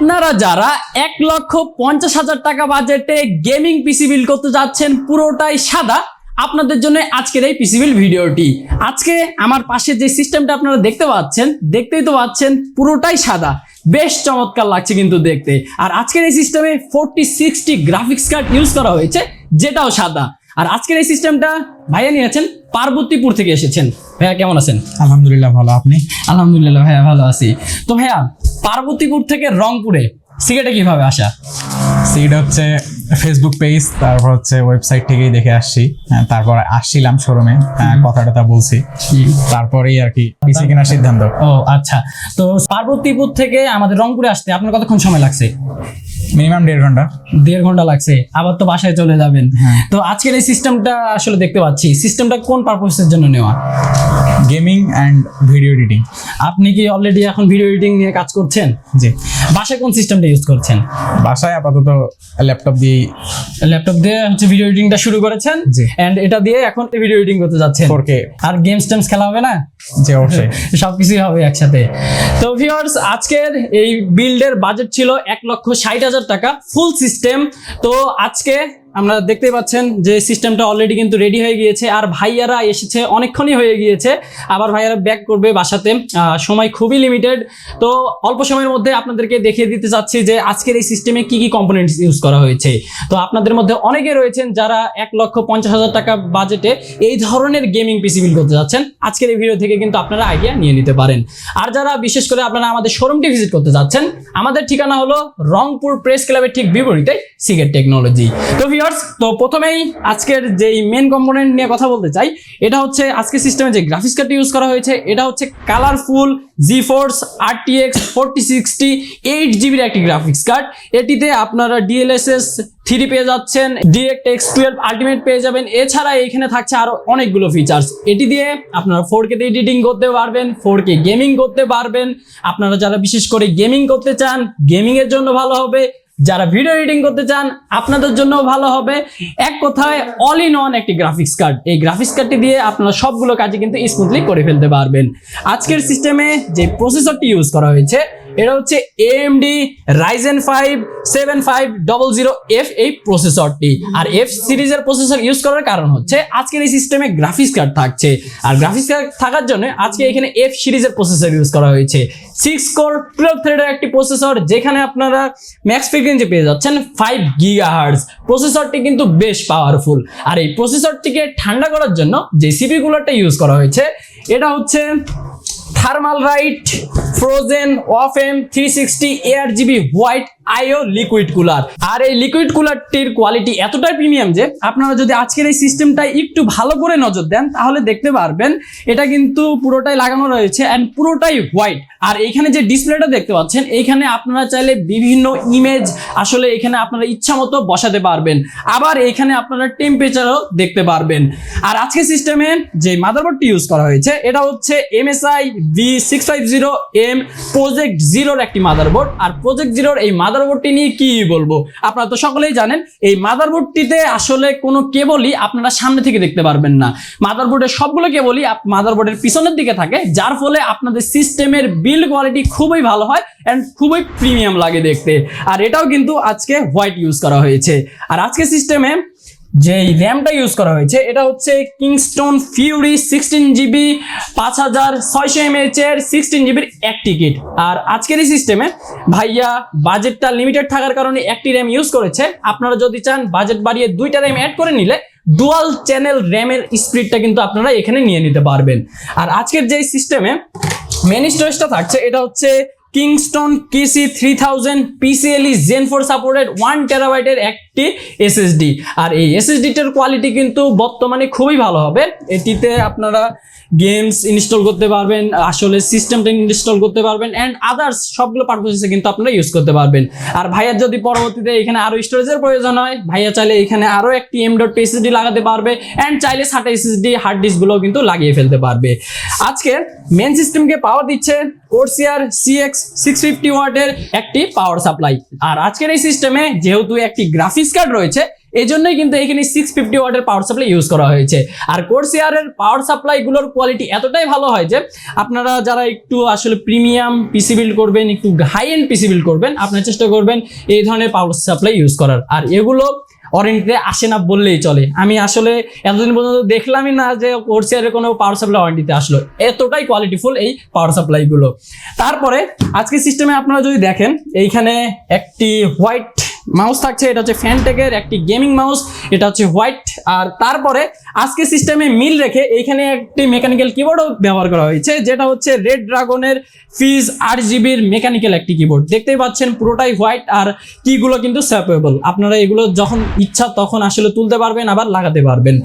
আপনারা যারা এক লক্ষ পঞ্চাশ হাজার টাকা বাজেটে গেমিং পিসি বিল করতে যাচ্ছেন পুরোটাই সাদা আপনাদের জন্য আজকের এই পিসি বিল ভিডিওটি। আজকে আমার পাশে যে সিস্টেমটা আপনারা দেখতে পাচ্ছেন দেখতেই তো পাচ্ছেন পুরোটাই সাদা। বেশ চমৎকার লাগছে কিন্তু দেখতে। আর আজকের এই সিস্টেমে forty sixty graphics card use করা হয়েছে যেটাও সাদা। আর আজকের এই সিস্টেমটা ভাইয়া নিয়েছেন পার্বতীপুর থেকে এসেছেন। ভাইয়া কেমন আছেন? আলহামদুলিল্লাহ ভালো আপনি? আলহামদুলিল্লাহ ভাইয়া ভালো আছি। তো ভাইয়া পার্বতীপুর থেকে রংপুরে। সিগারেটে কীভাবে আসা? সিগারেট হচ্ছে ফেসবুক পেজ তারপর হচ্ছে ওয়েবসাইট থেকেই দেখে আসছি। হ্যাঁ, তারপর আসছিলাম শোরুমে কথা টথা বলছি। তারপরেই আর কি পিসি কেনার সিদ্ধান্ত। ও আচ্ছা। তো পার্বতীপুর থেকে আমাদের রংপুরে আসতে আপনার কতক্ষণ সময় লাগছে? মিনিমাম দেড় ঘণ্টা। দেড় ঘণ্টা লাগছে আবার তো বাসায় চলে যাবেন। হ্যাঁ। তো আজকের এই সিস্টেমটা আসলে দেখতে পাচ্ছি সিস্টেমটা কোন পারপোজের জন্য নেওয়া? গেমিং অ্যান্ড ভিডিও এডিটিং আপনি কি অলরেডি এখন ভিডিও এডিটিং নিয়ে কাজ করছেন? জি। বাসায় কোন সিস্টেমটা ইউজ করছেন? বাসায় আপাতত ল্যাপটপ দিয়ে ল্যাপটপ দিয়ে হচ্ছে ভিডিও এডিটিংটা শুরু করেছেন জি। এন্ড এটা দিয়ে এখন ভিডিও এডিটিং করতে যাচ্ছেন। ওকে আর গেমস টেমস খেলা হবে না? জি অবশ্যই। সবকিছুই হবে একসাথে। তো ভিউয়ার্স আজকের এই বিল্ডের বাজেট ছিল এক লক্ষ ষাট হাজার টাকা ফুল সিস্টেম তো আজকে আমরা দেখতে পাচ্ছেন যে সিস্টেমটা অলরেডি কিন্তু রেডি হয়ে গিয়েছে, আর ভাইয়ারা এসেছে, অনেকক্ষণই হয়ে গিয়েছে। আবার ভাইয়ারা ব্যাক করবে বাসাতে সময় খুবই লিমিটেড তো অল্প সময়ের মধ্যে আপনাদেরকে দেখিয়ে দিতে চাচ্ছি যে আজকের এই সিস্টেমে কি কি কম্পোনেন্টস ইউজ করা হয়েছে। তো আপনাদের মধ্যে অনেকে রয়েছেন যারা এক লক্ষ পঞ্চাশ হাজার টাকা বাজেটে এই ধরনের গেমিং পিসি বিল করতে যাচ্ছেন। আজকের এই ভিডিও থেকে কিন্তু আপনারা আইডিয়া নিয়ে নিতে পারেন। আর যারা বিশেষ করে আপনারা আমাদের শোরুমটি ভিজিট করতে যাচ্ছেন, আমাদের ঠিকানা হলো রংপুর প্রেস ক্লাবের ঠিক বিপরীতে সিগারেট টেকনোলজি তো ভিউয়ার্স তো প্রথমেই আজকের যেই মেন কম্পোনেন্ট নিয়ে কথা বলতে চাই, এটা হচ্ছে আজকের সিস্টেমে যে গ্রাফিক্স কার্ডটি ইউজ করা হয়েছে, এটা হচ্ছে colourful GeForce RTX forty sixty eight জিবির একটি গ্রাফিক্স কার্ড এটিতে আপনারা ডিএলএসএস থ্রি পেয়ে যাচ্ছেন ডিরেক্ট এক্স টুয়েলভ আলটিমেট পেয়ে যাবেন। এছাড়া এখানে থাকছে আরও অনেকগুলো ফিচার্স এটি দিয়ে আপনারা ফোর কেতে এডিটিং করতে পারবেন ফোর কে গেমিং করতে পারবেন। আপনারা যারা বিশেষ করে গেমিং করতে চান গেমিংয়ের জন্য ভালো হবে। যারা ভিডিও এডিটিং করতে চান, আপনাদের জন্য ভালো হবে। এক কথায় অল ইন ওয়ান একটি গ্রাফিক্স কার্ড এই গ্রাফিক্স কার্ডটি দিয়ে আপনারা সবগুলো কাজই কিন্তু স্মুথলি করে ফেলতে পারবেন। আজকের সিস্টেমে যে প্রসেসরটি ইউজ করা হয়েছে এটা হচ্ছে AMD Ryzen five seven five double zero F এই প্রসেসরটি আর এফ সিরিজের প্রসেসর ইউজ করার কারণ হচ্ছে আজকের এই সিস্টেমে গ্রাফিক্স কার্ড থাকছে। আর গ্রাফিক্স কার্ড থাকার জন্য আজকে এখানে এফ সিরিজের প্রসেসর ইউজ করা হয়েছে। সিক্স কোর টুয়েলভ থ্রেডের একটি প্রসেসর যেখানে আপনারা ম্যাক্স ফ্রিকোয়েন্সি পেয়ে যাচ্ছেন ফাইভ গিগা প্রসেসরটি কিন্তু বেশ পাওয়ারফুল আর এই প্রসেসরটিকে ঠান্ডা করার জন্য যে সিপি ইউজ করা হয়েছে, এটা হচ্ছে Thermalright Frozen of M three sixty ARGB white IO liquid cooler আর এই লিকুইড কুলারটির কোয়ালিটি এতটাই প্রিমিয়াম যে আপনারা যদি আজকের এই সিস্টেমটা একটু ভালো করে নজর দেন, তাহলে দেখতে পারবেন এটা কিন্তু পুরোটাই লাগানো রয়েছে অ্যান্ড পুরোটাই হোয়াইট আর এখানে যে ডিসপ্লেটা দেখতে পাচ্ছেন, এইখানে আপনারা চাইলে বিভিন্ন ইমেজ আসলে এখানে আপনারা ইচ্ছা মতো বসাতে পারবেন। আবার এখানে আপনারা টেম্পারেচারও দেখতে পারবেন। আর আজকে সিস্টেমে যে মাদারবোর্ডটি ইউজ করা হয়েছে, এটা হচ্ছে MSI V six five zero M project জিরোর একটি মাদারবোর্ড আর প্রজেক্ট জিরোর এই মাদারবোর্ডটি নিয়ে কি বলব? আপনারা তো সকলেই জানেন, এই মাদারবোর্ডটিতে আসলে কোনো কেবলই আপনারা সামনে থেকে দেখতে পারবেন না। মাদারবোর্ডের সবগুলো কেবলই মাদারবোর্ডের পিছনের দিকে থাকে, যার ফলে আপনাদের সিস্টেমের বিল্ড কোয়ালিটি খুবই ভালো হয় অ্যান্ড খুবই প্রিমিয়াম লাগে দেখতে। আর এটাও কিন্তু আজকে হোয়াইট ইউজ করা হয়েছে। আর আজকে সিস্টেমে যে র্যামটা ইউজ করা হয়েছে, এটা হচ্ছে কিংস্টোন ফিউরি সিক্সটিন জিবি পাঁচ হাজার ছয়শো এমএইচ এর সিক্সটিন জিবির এক টিকিট আর আজকের এই সিস্টেমে ভাইয়া বাজেটটা লিমিটেড থাকার কারণে একটি র্যাম ইউজ করেছে। আপনারা যদি চান বাজেট বাড়িয়ে দুইটা র্যাম অ্যাড করে নিলে ডুয়াল চ্যানেল র্যামের স্পিডটা কিন্তু আপনারা এখানে নিয়ে নিতে পারবেন। আর আজকের যে সিস্টেমে মেন স্টোরেজটা থাকছে, এটা হচ্ছে Kingston KC three thousand PCIe gen four supported one টেরাবাইটের একটি এসএসডি আর এই এসএসডিটার কোয়ালিটি কিন্তু বর্তমানে খুবই ভালো হবে। এটিতে আপনারা গেমস ইনস্টল করতে পারবেন, আসলে সিস্টেমটা ইনস্টল করতে পারবেন অ্যান্ড আদার্স সবগুলো পারপোসে কিন্তু আপনারা ইউজ করতে পারবেন। আর ভাইয়ার যদি পরবর্তীতে এখানে আরও স্টোরেজের প্রয়োজন হয়, ভাইয়া চাইলে এখানে আরও একটি এম ডট এসএসডি লাগাতে পারবে অ্যান্ড চাইলে সাটা এসএসডি হার্ড ডিস্কগুলো কিন্তু লাগিয়ে ফেলতে পারবে। আজকে মেন সিস্টেমকে পাওয়ার দিচ্ছে কোর্সিয়ার সিএক্স সিক্স ফিফটি ওয়াটের একটি পাওয়ার সাপ্লাই আর আজকের এই সিস্টেমে যেহেতু একটি গ্রাফিক্স কার্ড রয়েছে এই জন্যই কিন্তু এখানে সিক্স ফিফটি ওয়াটের পাওয়ার সাপ্লাই ইউজ করা হয়েছে। আর কোর্সিয়ারের পাওয়ার সাপ্লাইগুলোর কোয়ালিটি এতটাই ভালো হয় যে, আপনারা যারা একটু আসলে প্রিমিয়াম পিসি বিল্ড করবেন, একটু হাই এন্ড পিসি বিল্ড করবেন, আপনার চেষ্টা করবেন এই ধরনের পাওয়ার সাপ্লাই ইউজ করার। আর এগুলো ওয়ারেন্টিতে আসে না বললেই চলে। আমি আসলে এতদিন পর্যন্ত দেখলামই না যে কোর্সিয়ারের কোনো পাওয়ার সাপ্লাই ওয়ারেন্টিতে আসলো। এতটাই কোয়ালিটিফুল এই পাওয়ার সাপ্লাইগুলো তারপরে আজকে সিস্টেমে আপনারা যদি দেখেন, এইখানে একটি হোয়াইট মাউস থাকছে, এটা হচ্ছে ফ্যানটেকের একটি গেমিং মাউস এটা হচ্ছে হোয়াইট আর তারপরে আজকে সিস্টেমে মিল রেখে এইখানে একটি মেকানিক্যাল কিবোর্ডও ব্যবহার করা হয়েছে, যেটা হচ্ছে রেড ড্রাগনের ফিজ আট জিবির মেকানিক্যাল একটি কিবোর্ড দেখতেই পাচ্ছেন পুরোটাই হোয়াইট আর কিগুলো কিন্তু স্যাপেবল আপনারা এগুলো যখন ইচ্ছা তখন আসলে তুলতে পারবেন, আবার লাগাতে পারবেন।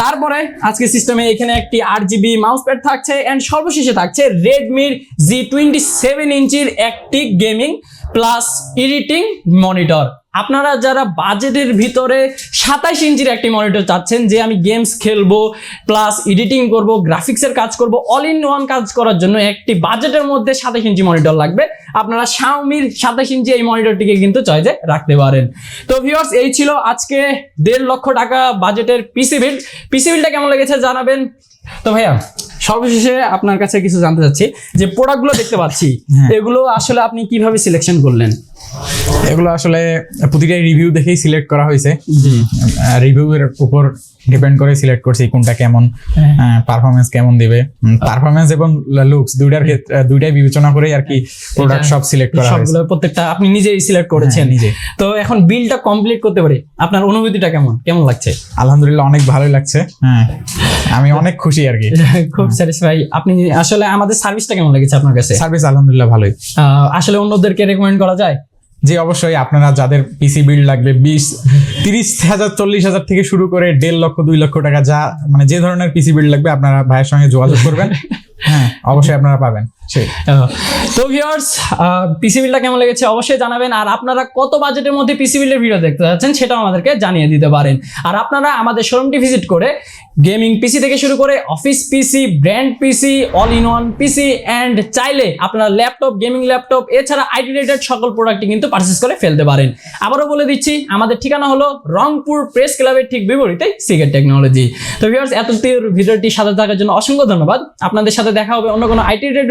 তারপরে আজকে সিস্টেমে এখানে একটি আট জিবি মাউস প্যাড থাকছে অ্যান্ড সর্বশেষে থাকছে রেডমির জি টোয়েন্টি সেভেন ইঞ্চির একটি গেমিং প্লাস এডিটিং মনিটর আপনারা যারা বাজেটের ভিতরে সাতাইশ ইঞ্চির একটি মনিটর চাচ্ছেন, যে আমি গেমস খেলব প্লাস এডিটিং করব গ্রাফিক্সের কাজ করব অল ইন ওয়ান কাজ করার জন্য একটি বাজেটের মধ্যে সাতাইশ ইঞ্চি মনিটর লাগবে। আপনারা শাওমির সাতাইশ ইঞ্চি এই মনিটরটিকে কিন্তু চয়েজে রাখতে পারেন। তো ভিউয়ার্স এই ছিল আজকে দেড় লক্ষ টাকা বাজেটের পিসি বিল্ড পিসি বিলটা কেমন লেগেছে জানাবেন। তো ভাইয়া সর্বশেষে আপনার কাছে কিছু জানতে চাচ্ছি যে প্রোডাক্টগুলো দেখতে পাচ্ছি হ্যাঁ। এগুলো আসলে আপনি কীভাবে সিলেকশন করলেন এগুলো আসলে প্রতিটা রিভিউ দেখেই সিলেক্ট করা হয়েছে। রিভিউ এর উপর ডিপেন্ড করে সিলেক্ট করছি কোনটা কেমন হ্যাঁ। পারফরমেন্স কেমন দিবে। পারফরমেন্স এবং লুকস দুইটার ক্ষেত্রে দুইটাই বিবেচনা করে আর কি প্রোডাক্ট সব সিলেক্ট করা হয়েছে। সবগুলো প্রত্যেকটা আপনি নিজেই সিলেক্ট করেছেন। হ্যাঁ, নিজে। তো এখন বিলটা কমপ্লিট করতে পারি আপনার অনুভূতিটা কেমন? কেমন লাগছে? আলহামদুলিল্লাহ অনেক ভালোই লাগছে। হ্যাঁ আমি অনেক খুশি আর কি। খুব স্যাটিসফাই আপনি আসলে আমাদের সার্ভিসটা কেমন লেগেছে আপনার কাছে? সার্ভিস আলহামদুলিল্লাহ ভালোই। আসলে অন্যদেরকে রেকমেন্ড করা যায়? জি অবশ্যই আপনারা যাদের পিসি বিল লাগবে বিশ তিরিশ হাজার চল্লিশ হাজার থেকে শুরু করে দেড় লক্ষ দুই লক্ষ টাকা যা মানে যে ধরনের পিসি বিল লাগবে আপনারা ভাইয়ের সঙ্গে যোগাযোগ করবেন। হ্যাঁ অবশ্যই আপনারা পাবেন। তো ভিউয়ার্স পিসি কেমন লেগেছে অবশ্যই জানাবেন, আর আপনারা কত বাজেটের মধ্যে পিসি বিলের ভিডিও দেখতে যাচ্ছেন সেটাও আমাদেরকে জানিয়ে দিতে পারেন। আর আপনারা আমাদের শোরুমটি ভিজিট করে গেমিং পিসি থেকে শুরু করে office PC brand PC all in one PC and চাইলে আপনারা ল্যাপটপ গেমিং ল্যাপটপ এছাড়া আইটি রিলেটেড সকল প্রোডাক্টই কিন্তু পারচেস করে ফেলতে পারেন। আবারও বলে দিচ্ছি, আমাদের ঠিকানা হলো রংপুর প্রেস ক্লাবের ঠিক বিপরীতে সিগেট টেকনোলজি তো ভিউয়ার্স এত ভিডিওটি সাথে থাকার জন্য অসংখ্য ধন্যবাদ। আপনাদের সাথে দেখা হবে অন্য কোনো আইটি রিলেটেড